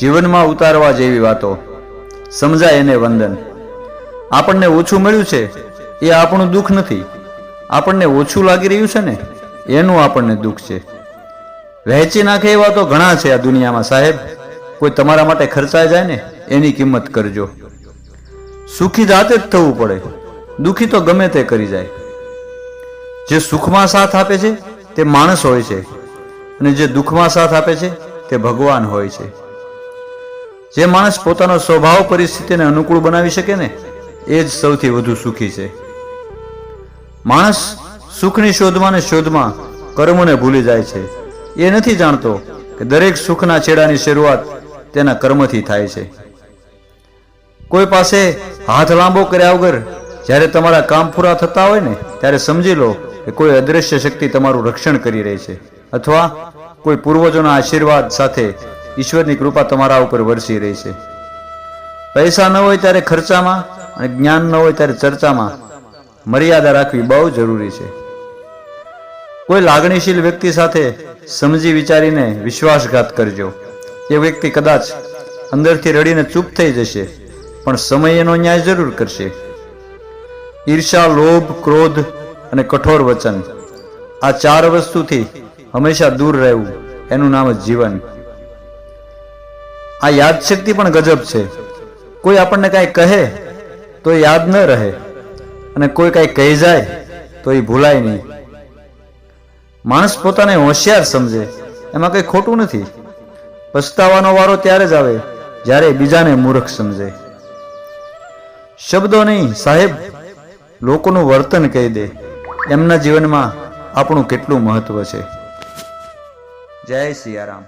જીવનમાં ઉતારવા જેવી વાતો. સમજાય એને વંદન. આપણને ઓછું મળ્યું છે, એ આપણું દુઃખ નથી. આપણને ઓછું લાગી રહ્યું છે ને, એનું આપણને દુઃખ છે. વહેંચી નાખે એવા તો ઘણા છે આ દુનિયામાં, સાહેબ. કોઈ તમારા માટે ખર્ચાઈ જાય ને, એની કિંમત કરજો. સુખી જાતે જ થવું પડે. દુઃખી તો ગમે તે કરી જાય. જે સુખમાં સાથ આપે છે, તે માણસ હોય છે. અને જે દુઃખમાં સાથ આપે છે, તે ભગવાન હોય છે. જે માણસ પોતાનો સ્વભાવ, પરિસ્થિતિને અનુકૂળ બનાવી શકે ને, એ જ સૌથી વધુ સુખી છે. માણસ સુખની શોધમાં ને શોધમાં કર્મોને ભૂલી જાય છે. એ નથી જાણતો કે દરેક સુખના છેડાની શરૂઆત તેના કર્મથી થાય છે. કોઈ પાસે હાથ લાંબો કર્યા વગર જ્યારે તમારા કામ પૂરા થતા હોય ને, ત્યારે સમજી લો કે કોઈ અદ્રશ્ય શક્તિ તમારું રક્ષણ કરી રહી છે. અથવા કોઈ પૂર્વજોના આશીર્વાદ સાથે ઈશ્વરની કૃપા તમારા ઉપર વરસી રહી છે. પૈસા ન હોય ત્યારે ખર્ચામાં અને જ્ઞાન ન હોય ત્યારે ચર્ચામાં મર્યાદા રાખવી બહુ જરૂરી છે. કોઈ લાગણીશીલ વ્યક્તિ સાથે સમજી વિચારીને વિશ્વાસઘાત કરજો. એ વ્યક્તિ કદાચ અંદરથી રડીને ચૂપ થઈ જશે, પણ સમય એનો ન્યાય જરૂર કરશે. ઈર્ષા, લોભ, ક્રોધ અને કઠોર વચન આ ચાર વસ્તુથી હંમેશા દૂર રહેવું એનું નામ જ જીવન. આ યાદશક્તિ પણ ગજબ છે. કોઈ આપણને કાંઈ કહે તો યાદ ન રહે અને કોઈ કાંઈ કહી જાય તો એ ભૂલાય નહીં. માણસ પોતાને હોશિયાર સમજે, એમાં કંઈ ખોટું નથી. પસ્તાવાનો વારો ત્યારે જ આવે જ્યારે બીજાને મૂર્ખ સમજે. શબ્દો નહીં, સાહેબ, લોકોનું વર્તન કહી દે. એમના જીવનમાં આપણું કેટલું મહત્વ છે. જય સિયારામ.